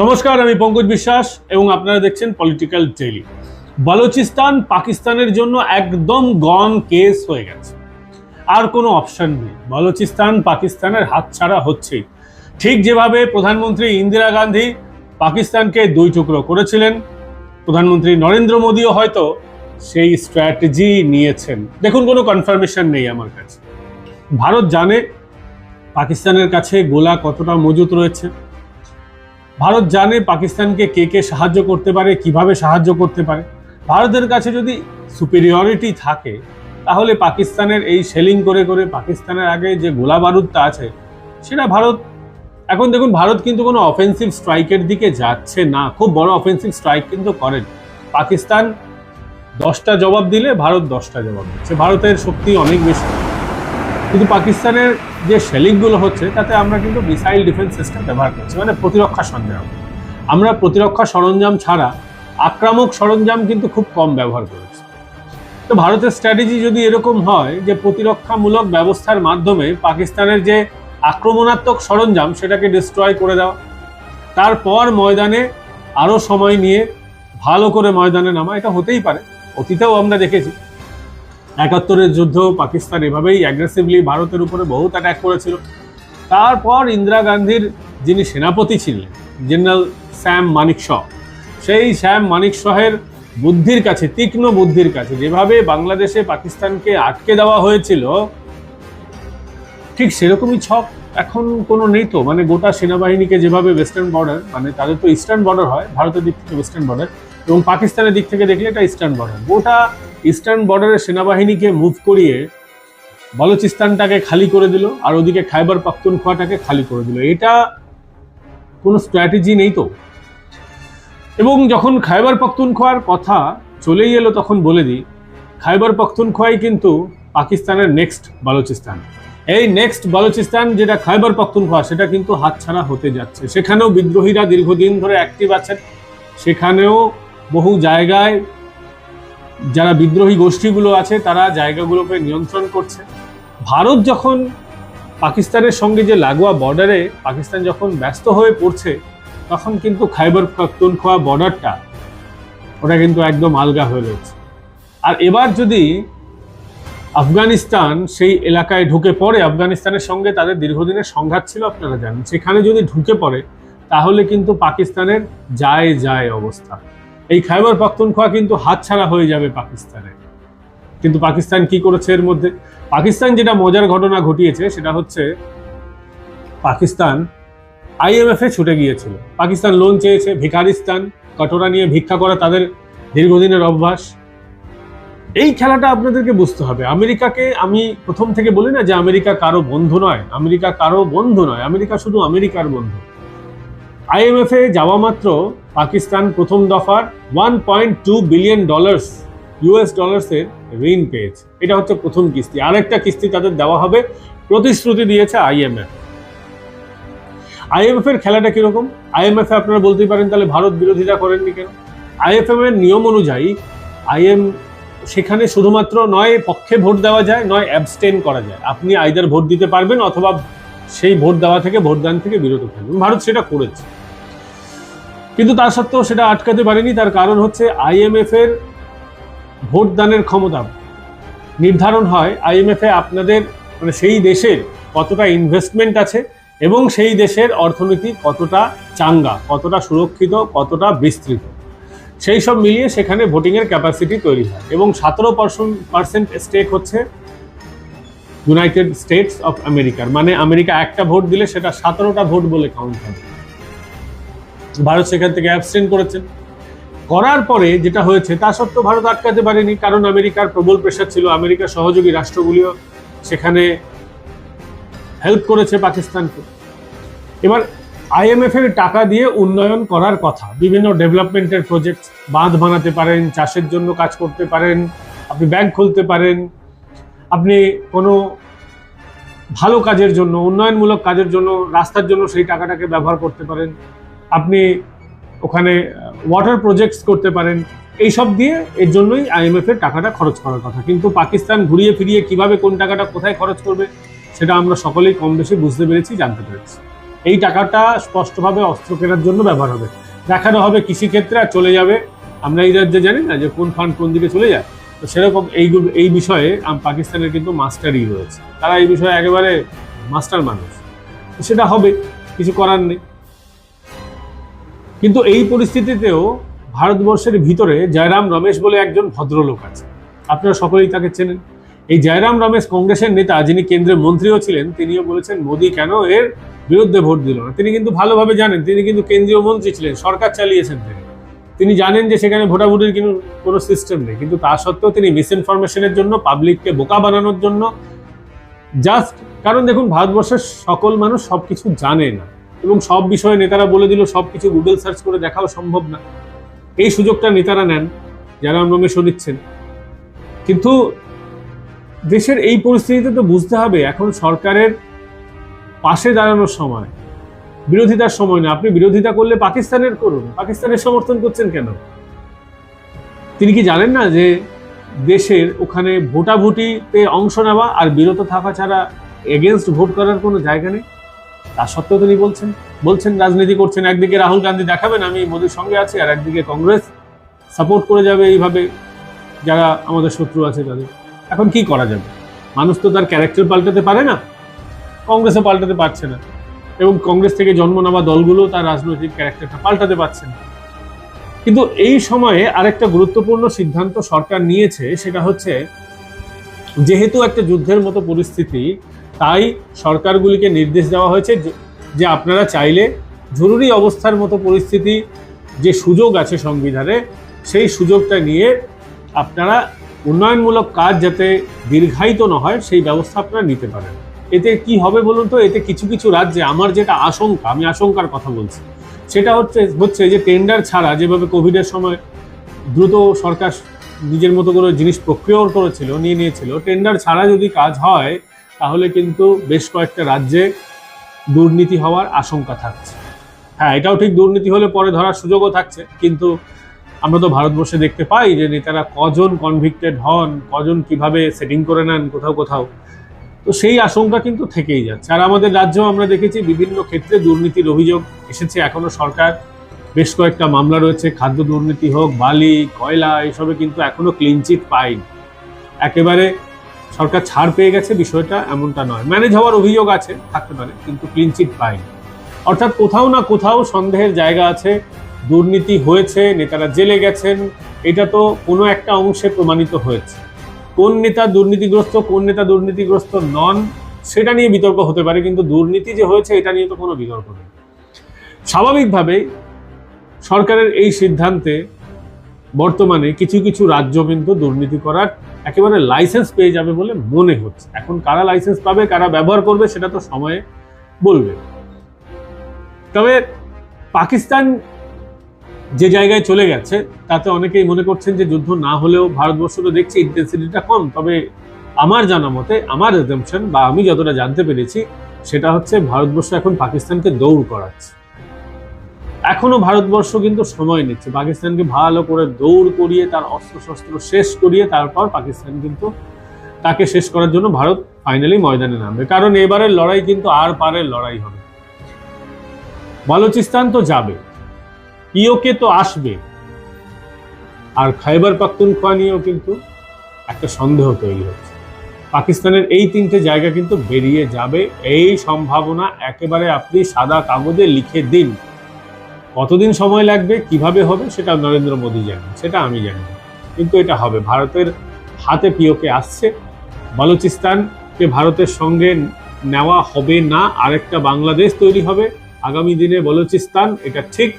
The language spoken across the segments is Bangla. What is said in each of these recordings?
নমস্কার, আমি পঙ্কজ বিশ্বাস এবং আপনারা দেখছেন পলিটিক্যাল ডেইলি বালুচিস্তান পাকিস্তানের জন্য একদম গন কেস হয়ে গেছে। আর কোনো অপশন নেই। বালুচিস্তান পাকিস্তানের হাতছাড়া হচ্ছে। ঠিক যেভাবে প্রধানমন্ত্রী ইন্দিরা গান্ধী পাকিস্তানকে দুই টুকরো করেছিলেন, প্রধানমন্ত্রী নরেন্দ্র মোদীও হয়তো সেই স্ট্র্যাটেজি নিয়েছেন। দেখুন, কোনো কনফার্মেশন নেই আমার কাছে। ভারত জানে পাকিস্তানের কাছে গোলা কতটা মজুত রয়েছে। ভারত জানে পাকিস্তানকে কে কে সাহায্য করতে পারে, কীভাবে সাহায্য করতে পারে। ভারতের কাছে যদি সুপিরিয়রিটি থাকে, তাহলে পাকিস্তানের এই সেলিং করে করে পাকিস্তানের আগে যে গোলা বারুদটা আছে, সেটা ভারত, এখন দেখুন ভারত কিন্তু কোনো অফেন্সিভ স্ট্রাইকের দিকে যাচ্ছে না। খুব বড় অফেন্সিভ স্ট্রাইক কিন্তু করেন। পাকিস্তান দশটা জবাব দিলে ভারত দশটা জবাব দিচ্ছে। ভারতের শক্তি অনেক বেশি। কিন্তু পাকিস্তানের যে শেলিংগুলো হচ্ছে, তাতে আমরা কিন্তু মিসাইল ডিফেন্স সিস্টেম ব্যবহার করছি মানে প্রতিরক্ষা সরঞ্জাম। আমরা প্রতিরক্ষা সরঞ্জাম ছাড়া আক্রামক সরঞ্জাম কিন্তু খুব কম ব্যবহার করেছি। তো ভারতের স্ট্র্যাটেজি যদি এরকম হয় যে প্রতিরক্ষামূলক ব্যবস্থার মাধ্যমে পাকিস্তানের যে আক্রমণাত্মক সরঞ্জাম, সেটাকে ডিস্ট্রয় করে দেওয়া, তারপর ময়দানে আরও সময় নিয়ে ভালো করে ময়দানে নামা, এটা হতেই পারে। অতীতেও আমরা দেখেছি। একাত্তরের যুদ্ধ, পাকিস্তান এভাবেই অ্যাগ্রেসিভলি ভারতের উপরে বহুত অ্যাটাক করেছিল। তারপর ইন্দিরা গান্ধীর যিনি সেনাপতি ছিলেন জেনারেল স্যাম মানিক শ সেই শ্যাম মানিক শহের বুদ্ধির কাছে, তীক্ষ্ণ বুদ্ধির কাছে যেভাবে বাংলাদেশে পাকিস্তানকে আটকে দেওয়া হয়েছিল, ঠিক সেরকমই ছক এখন কোনো নেই তো। মানে গোটা সেনাবাহিনীকে যেভাবে ওয়েস্টার্ন বর্ডার মানে তাদের তো ইস্টার্ন বর্ডার হয়, ভারতের দিক থেকে ওয়েস্টার্ন বর্ডার এবং পাকিস্তানের দিক থেকে দেখলে এটা ইস্টার্ন বর্ডার গোটা ইস্টার্ন বর্ডারের সেনাবাহিনীকে মুভ করিয়ে বলচিস্তানটাকে খালি করে দিল, আর ওদিকে খাইবার পাখতুনখোয়াটাকে খালি করে দিল। এটা কোনো স্ট্র্যাটেজি নেই তো। এবং যখন খাইবার পাখতুনখোয়ার কথা চলেই এলো তখন বলে দিই, খাইবার পাখতুনখোয়াই কিন্তু পাকিস্তানের নেক্সট বালুচিস্তান। এই নেক্সট বালুচিস্তান যেটা খাইবার পাখতুনখোয়া সেটা কিন্তু হাতছাড়া হতে যাচ্ছে। সেখানেও বিদ্রোহীরা দীর্ঘদিন ধরে অ্যাক্টিভ আছেন। সেখানেও বহু জায়গায় যারা বিদ্রোহী গোষ্ঠীগুলো আছে, তারা জায়গাগুলোকে নিয়ন্ত্রণ করছে। ভারত যখন পাকিস্তানের সঙ্গে যে লাগোয়া বর্ডারে পাকিস্তান যখন ব্যস্ত হয়ে পড়ছে, তখন কিন্তু খাইবার পাখতুনখোয়া বর্ডারটা ওটা কিন্তু একদম আলগা হয়ে রয়েছে। আর এবার যদি আফগানিস্তান সেই এলাকায় ঢুকে পড়ে, আফগানিস্তানের সঙ্গে তাদের দীর্ঘদিনের সংঘাত ছিল, আপনারা জানেন। সেখানে যদি ঢুকে পড়ে, তাহলে কিন্তু পাকিস্তানের যায় যায় অবস্থা। এই খাইবার পাখতুনখোয়া কিন্তু হাতছাড়া হয়ে যাবে পাকিস্তানে। কিন্তু পাকিস্তান কি করেছে এর মধ্যে? পাকিস্তান যেটা মজার ঘটনা ঘটিয়েছে সেটা হচ্ছে পাকিস্তান আইএমএফে ছুটে গিয়েছিল। পাকিস্তান লোন চেয়েছে ভিকারিস্তান কটোরা নিয়ে ভিক্ষা করা তাদের দীর্ঘদিনের অভ্যাস। এই খেলাটা আপনাদেরকে বুঝতে হবে। আমেরিকাকে আমি প্রথম থেকে বলি না যে আমেরিকা কারও বন্ধু নয়। আমেরিকা কারও বন্ধু নয়। আমেরিকা শুধু আমেরিকার বন্ধু। আইএমএফে যাওয়া মাত্র পাকিস্তান প্রথম দফার one point two billion dollars US ডলার্সের ঋণ পেয়েছে। এটা হচ্ছে প্রথম কিস্তি। আরেকটা কিস্তি তাদের দেওয়া হবে, প্রতিশ্রুতি দিয়েছে আইএমএফ। আইএমএফ এর খেলাটা কীরকম? আইএমএফ এ আপনারা বলতেই পারেন, তাহলে ভারত বিরোধিতা করেননি কেন? আইএফএম এর নিয়ম অনুযায়ী আইএম সেখানে শুধুমাত্র নয় পক্ষে ভোট দেওয়া যায়, নয় অ্যাবস্টেন করা যায়। আপনি আইদার ভোট দিতে পারবেন অথবা সেই ভোট দেওয়া থেকে ভোটদান থেকে বিরত থাকবেন। ভারত সেটা করেছে। কিন্তু তা সত্ত্বেও সেটা আটকাতে পারেনি। তার কারণ হচ্ছে আইএমএফ এর ভোটদানের ক্ষমতা। নির্ধারণ হয় আইএমএফ আপনাদের মানে সেই দেশের কতটা ইনভেস্টমেন্ট আছে এবং সেই দেশের অর্থনীতি কতটা চাঙ্গা, কতটা সুরক্ষিত, কতটা বিস্তৃত। সেই সব মিলিয়ে সেখানে ভোটিংয়ের ক্যাপাসিটি তৈরি হয় এবং সতেরো পার্সেন্ট পার্সেন্ট স্টেক হচ্ছে ইউনাইটেড স্টেটস অফ আমেরিকার মানে আমেরিকা একটা ভোট দিলে সেটা সতেরোটা ভোট বলে কাউন্ট হবে। ভারত সেখান থেকে অ্যাবস্টেন করেছেন। করার পরে যেটা হয়েছে, তা সত্ত্বেও ভারত আটকাতে পারেনি, কারণ আমেরিকার প্রবল প্রেশার ছিল। আমেরিকার সহযোগী রাষ্ট্রগুলিও সেখানে হেল্প করেছে পাকিস্তানকে। এবার আইএমএফ এর টাকা দিয়ে উন্নয়ন করার কথা, বিভিন্ন ডেভেলপমেন্টের প্রজেক্ট বাঁধ বানাতে পারেন, চাষের জন্য কাজ করতে পারেন, আপনি ব্যাংক খুলতে পারেন, আপনি কোনো ভালো কাজের জন্য, উন্নয়নমূলক কাজের জন্য, রাস্তার জন্য সেই টাকাটাকে ব্যবহার করতে পারেন। আপনি ওখানে ওয়াটার প্রজেক্টস করতে পারেন। এইসব দিয়ে এর জন্যই আইএমএফ এর টাকাটা খরচ করার কথা। কিন্তু পাকিস্তান ঘুরিয়ে ফিরিয়ে কীভাবে কোন টাকাটা কোথায় খরচ করবে, সেটা আমরা সকলেই কম বেশি বুঝতে পেরেছি, জানতে পেরেছি। এই টাকাটা স্পষ্টভাবে অস্ত্র কেনার জন্য ব্যবহার হবে। দেখানো হবে কৃষিক্ষেত্রে আর চলে যাবে। আমরা এই রাজ্যে জানি না যে কোন ফান্ড কোন দিকে চলে যায়। তো সেরকম এই এই বিষয়ে পাকিস্তানের কিন্তু মাস্টারই রয়েছে। তারা এই বিষয়ে একেবারে মাস্টার মানুষ। সেটা হবে, কিছু করার নেই। কিন্তু এই পরিস্থিতিতেও ভারতবর্ষের ভিতরে জয়রাম রমেশ বলে একজন ভদ্রলোক আছে। আপনারা সকলেই তাকে চেনেন। এই জয়রাম রমেশ কংগ্রেসের নেতা, যিনি কেন্দ্রের মন্ত্রীও ছিলেন, তিনিও বলেছেন, মোদী কেন এর বিরুদ্ধে ভোট দিল না? তিনি কিন্তু ভালোভাবে জানেন, তিনি কিন্তু কেন্দ্রীয় মন্ত্রী ছিলেন, সরকার চালিয়েছেন তিনি। তিনি জানেন যে সেখানে ভোটাভুটির কিন্তু কোনো সিস্টেম নেই, কিন্তু তা সত্ত্বেও তিনি মিসইনফরমেশনের জন্য, পাবলিককে বোকা বানানোর জন্য, জাস্ট, কারণ দেখুন, ভারতবর্ষের সকল মানুষ সব কিছু জানে না। এবং সব বিষয়ে নেতারা বলে দিল সবকিছু গুগল সার্চ করে দেখাও সম্ভব না। এই সুযোগটা নেতারা নেন, যারা রমেশও নিচ্ছেন। কিন্তু দেশের এই পরিস্থিতিতে তো বুঝতে হবে, এখন সরকারের পাশে দাঁড়ানোর সময়, বিরোধিতার সময় না। আপনি বিরোধিতা করলে পাকিস্তানের করুন। পাকিস্তানের সমর্থন করছেন কেন? তিনি কি জানেন না যে দেশের ওখানে ভোটাভুটিতে অংশ নেওয়া আর বিরত থাকা ছাড়া এগেনস্ট ভোট করার কোনো জায়গা নেই? তা সত্ত্বেও তিনি বলছেন বলছেন রাজনীতি করছেন। একদিকে রাহুল গান্ধী দেখাবেন, আমি মোদির সঙ্গে আছি, আর একদিকে কংগ্রেস সাপোর্ট করে যাবে এইভাবে যারা আমাদের শত্রু আছে তাদের। এখন কি করা যাবে? মানুষ তো তার ক্যারেক্টার পাল্টাতে পারে না, কংগ্রেসও পাল্টাতে পারছে না। এবং কংগ্রেস থেকে জন্ম নেওয়া দলগুলো তার রাজনৈতিক ক্যারেক্টারটা পাল্টাতে পারছে না। কিন্তু এই সময়ে আরেকটা গুরুত্বপূর্ণ সিদ্ধান্ত সরকার নিয়েছে, সেটা হচ্ছে, যেহেতু একটা যুদ্ধের মতো পরিস্থিতি তাই সরকারগুলিকে নির্দেশ দেওয়া হয়েছে যে- আপনারা চাইলে জরুরি অবস্থার মতো পরিস্থিতি যে সুযোগ আছে সংবিধানে, সেই সুযোগটা নিয়ে আপনারা উন্নয়নমূলক কাজ যাতে দীর্ঘায়িত না হয়, সেই ব্যবস্থা আপনারা নিতে পারেন। এতে কি হবে বলুন তো? এতে কিছু কিছু রাজ্যে আমার যেটা আশঙ্কা, আমি আশঙ্কার কথা বলছি। সেটা হচ্ছে হচ্ছে যে টেন্ডার ছাড়া যেভাবে কোভিডের সময় দ্রুত সরকার নিজের মতো করে জিনিস প্রক্রিয়াও করেছিল, নিয়ে নিয়েছিল টেন্ডার ছাড়া যদি কাজ হয় তাহলে কিন্তু বেশ কয়েকটা রাজ্যে দুর্নীতি হওয়ার আশঙ্কা থাকছে। হ্যাঁ এটাও ঠিক দুর্নীতি হলে পরে ধরার সুযোগও থাকছে, কিন্তু আমরা তো ভারতবর্ষে দেখতে পাই যে নেতারা কজন কনভিক্টেড হন, কজন কীভাবে সেটিং করে নেন, কোথাও কোথাও। তো সেই আশঙ্কা কিন্তু থেকেই যাচ্ছে। আর আমাদের রাজ্যেও আমরা দেখেছি বিভিন্ন ক্ষেত্রে দুর্নীতির অভিযোগ এসেছে। এখনও সরকার বেশ কয়েকটা মামলা রয়েছে, খাদ্য দুর্নীতি হোক, বালি, কয়লা, এসবে কিন্তু এখনও ক্লিনচিট পায়নি। একেবারে সরকার ছাড় পেয়ে গেছে, বিষয়টা এমনটা নয়। ম্যানেজ হওয়ার অভিযোগ আছে, থাকতে পারে, কিন্তু ক্লিনচিট পায়নি। অর্থাৎ কোথাও না কোথাও সন্দেহের জায়গা আছে, দুর্নীতি হয়েছে, নেতারা জেলে গেছেন, এটা তো কোনো একটা অংশে প্রমাণিত হয়েছে। কোন নেতা দুর্নীতিগ্রস্ত, কোন নেতা দুর্নীতিগ্রস্ত নন, সেটা নিয়ে বিতর্ক হতে পারে, কিন্তু দুর্নীতি যে হয়েছে, এটা নিয়ে তো কোনো বিতর্ক নেই। স্বাভাবিকভাবেই সরকারের এই সিদ্ধান্তে বর্তমানে কিছু কিছু রাজ্য কিন্তু দুর্নীতি করার একেবারে লাইসেন্স পেয়ে যাবে বলে মনে হচ্ছে। এখন কারা লাইসেন্স পাবে, কারা ব্যবহার করবে, সেটা তো সময়ে বলবে। তবে পাকিস্তান যে জায়গায় চলে গেছে, তাতে অনেকেই মনে করছেন যে যুদ্ধ না হলেও ভারতবর্ষ তো দেখছি ইন্টেন্সিটিটা কম। তবে আমার জানা মতে, আমার এজেমশন বা আমি যতটা জানতে পেরেছি, সেটা হচ্ছে ভারতবর্ষ এখন পাকিস্তানকে দৌড় করাচ্ছে। এখনও ভারতবর্ষ কিন্তু সময় নিচ্ছে। পাকিস্তানকে ভালো করে দৌড় করিয়ে তার অস্ত্র শস্ত্র শেষ করিয়ে তারপর পাকিস্তান কিন্তু তাকে শেষ করার জন্য ভারত ফাইনালি ময়দানে নামবে। কারণ এবারের লড়াই কিন্তু আর পারের লড়াই হবে বালুচিস্তান তো যাবে। ইওকে তো আসবে। আর খাইবার পাখতুনখোয়া নিয়েও কিন্তু একটা সন্দেহ তৈরি হচ্ছে। পাকিস্তানের এই তিনটে জায়গা কিন্তু বেরিয়ে যাবে। এই সম্ভাবনা একেবারে আপনি সাদা কাগজে লিখে দিন। কতদিন সময় লাগবে, কীভাবে হবে, সেটা নরেন্দ্র মোদী জানেন, সেটা আমি জানি কিন্তু এটা হবে। ভারতের হাতে পিওকে আসছে। বালুচিস্তানকে ভারতের সঙ্গে নেওয়া হবে না, আরেকটা বাংলাদেশ তৈরি হবে। আগামী দিনে বলুচিস্তান, এটা ঠিক।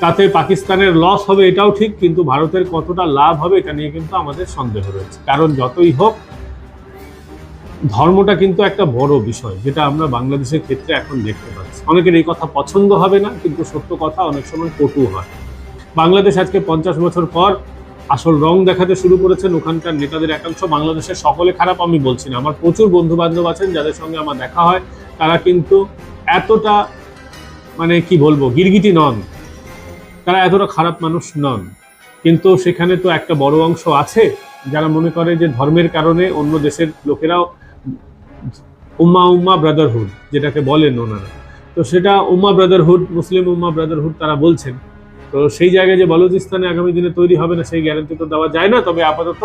তাতে পাকিস্তানের লস হবে, এটাও ঠিক। কিন্তু ভারতের কতটা লাভ হবে, এটা নিয়ে কিন্তু আমাদের সন্দেহ রয়েছে। কারণ যতই হোক ধর্মটা কিন্তু একটা বড় বিষয়, যেটা আমরা বাংলাদেশের ক্ষেত্রে এখন দেখতে পাচ্ছি। অনেকের এই কথা পছন্দ হবে না, কিন্তু সত্য কথা অনেক সময় কটু হয়। বাংলাদেশ আজকে পঞ্চাশ বছর পর আসল রং দেখাতে শুরু করেছেন ওখানকার নেতাদের একাংশ। বাংলাদেশের সকলে খারাপ, আমি বলছি না। আমার প্রচুর বন্ধু বান্ধব আছেন, যাদের সঙ্গে আমার দেখা হয়। তারা কিন্তু এতটা মানে কি বলব, গিরগিটি নন। তারা এতটা খারাপ মানুষ নন। কিন্তু সেখানে তো একটা বড় অংশ আছে, যারা মনে করে যে ধর্মের কারণে অন্য দেশের লোকেরাও উম্মা উম্মা ব্রাদারহুড, যেটাকে বলেন ওনারা। তো সেটা উম্মা ব্রাদারহুড, মুসলিম উম্মা ব্রাদারহুড তারা বলছেন। তো সেই জায়গায় যে বলুচিস্তানে আগামী দিনে তৈরি হবে না, সেই গ্যারান্টি তো দেওয়া যায় না। তবে আপাতত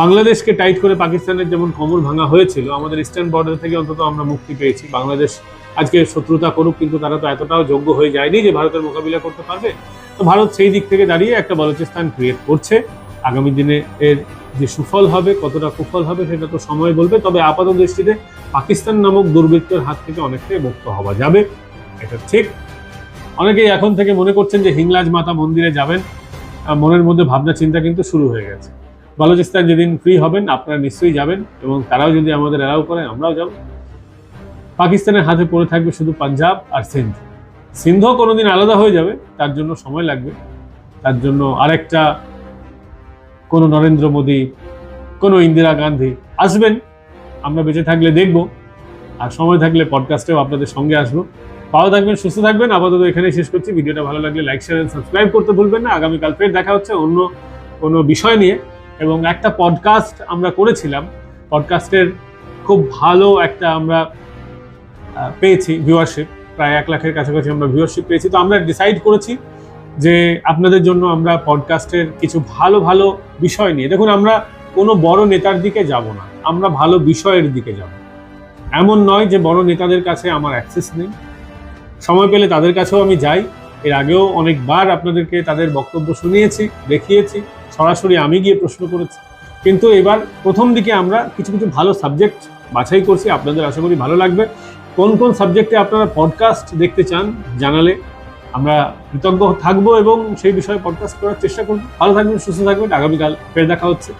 বাংলাদেশকে টাইট করে পাকিস্তানের যেমন কোমর ভাঙা হয়েছিল, আমাদের ইস্টার্ন বর্ডার থেকে অন্তত আমরা মুক্তি পেয়েছি। বাংলাদেশ আজকে শত্রুতা করুক, কিন্তু তারা তো এতটাও যোগ্য হয়ে যায়নি যে ভারতের মোকাবিলা করতে পারবে। তো ভারত সেই দিক থেকে দাঁড়িয়ে একটা বলুচিস্তান ক্রিয়েট করছে। আগামী দিনে এর যে সুফল হবে, কতটা কুফল হবে সেটা তো সময় বলবে। তবে আপাত দৃষ্টিতে পাকিস্তান নামক দুর্বৃত্তের হাত থেকে অনেকটাই মুক্ত হওয়া যাবে। এটা ঠিক। অনেকেই এখন থেকে মনে করছেন যে হিংলাজ মাতা মন্দিরে যাবেন। মনের মধ্যে ভাবনা, চিন্তা কিন্তু শুরু হয়ে গেছে। বালুচিস্তান যেদিন ফ্রি হবেন, আপনারা নিশ্চয়ই যাবেন এবং তারাও যদি আমাদের অ্যালাউ করে, আমরাও যাব। পাকিস্তানের হাতে পড়ে থাকবে শুধু পাঞ্জাব আর সিন্ধ। সিন্ধ কোনোদিন আলাদা হয়ে যাবে, তার জন্য সময় লাগবে। তার জন্য আরেকটা কোনো নরেন্দ্র মোদী, কোনো ইন্দিরা গান্ধী আসবেন। আমরা বেঁচে থাকলে দেখব। আর সময় থাকলে পডকাস্টেও আপনাদের সঙ্গে আসব। ভালো থাকবেন, সুস্থ থাকবেন। আপাতত এখানেই শেষ করছি। ভিডিওটা ভালো লাগলে লাইক শেয়ার সাবস্ক্রাইব করতে ভুলবেন না। আগামীকাল ফের দেখা হচ্ছে অন্য কোনো বিষয় নিয়ে। এবং একটা পডকাস্ট আমরা করেছিলাম। পডকাস্টের খুব ভালো একটা আমরা পেয়েছি ভিউয়ারশিপ প্রায় এক লাখের কাছাকাছি আমরা ভিউয়ারশিপ পেয়েছি। তো আমরা ডিসাইড করেছি যে আপনাদের জন্য আমরা পডকাস্টের কিছু ভালো ভালো বিষয় নিয়ে, দেখুন আমরা কোনো বড় নেতার দিকে যাব না, আমরা ভালো বিষয়ের দিকে যাব। এমন নয় যে বড় নেতাদের কাছে আমার অ্যাক্সেস নেই। সময় পেলে তাদের কাছেও আমি যাই। এর আগেও অনেকবার আপনাদেরকে তাদের বক্তব্য শুনিয়েছি, দেখিয়েছি, সরাসরি আমি গিয়ে প্রশ্ন করেছি। কিন্তু এবার প্রথম দিকে আমরা কিছু কিছু ভালো সাবজেক্ট বাছাই করছি। আপনাদের আশা করি ভালো লাগবে। কোন কোন সাবজেক্টে আপনারা পডকাস্ট দেখতে চান জানালে আমরা কৃতজ্ঞ থাকব এবং সেই বিষয়ে পডকাস্ট করার চেষ্টা করব। ভালো থাকবেন, সুস্থ থাকবেন। আগামীকাল ফের দেখা হচ্ছে।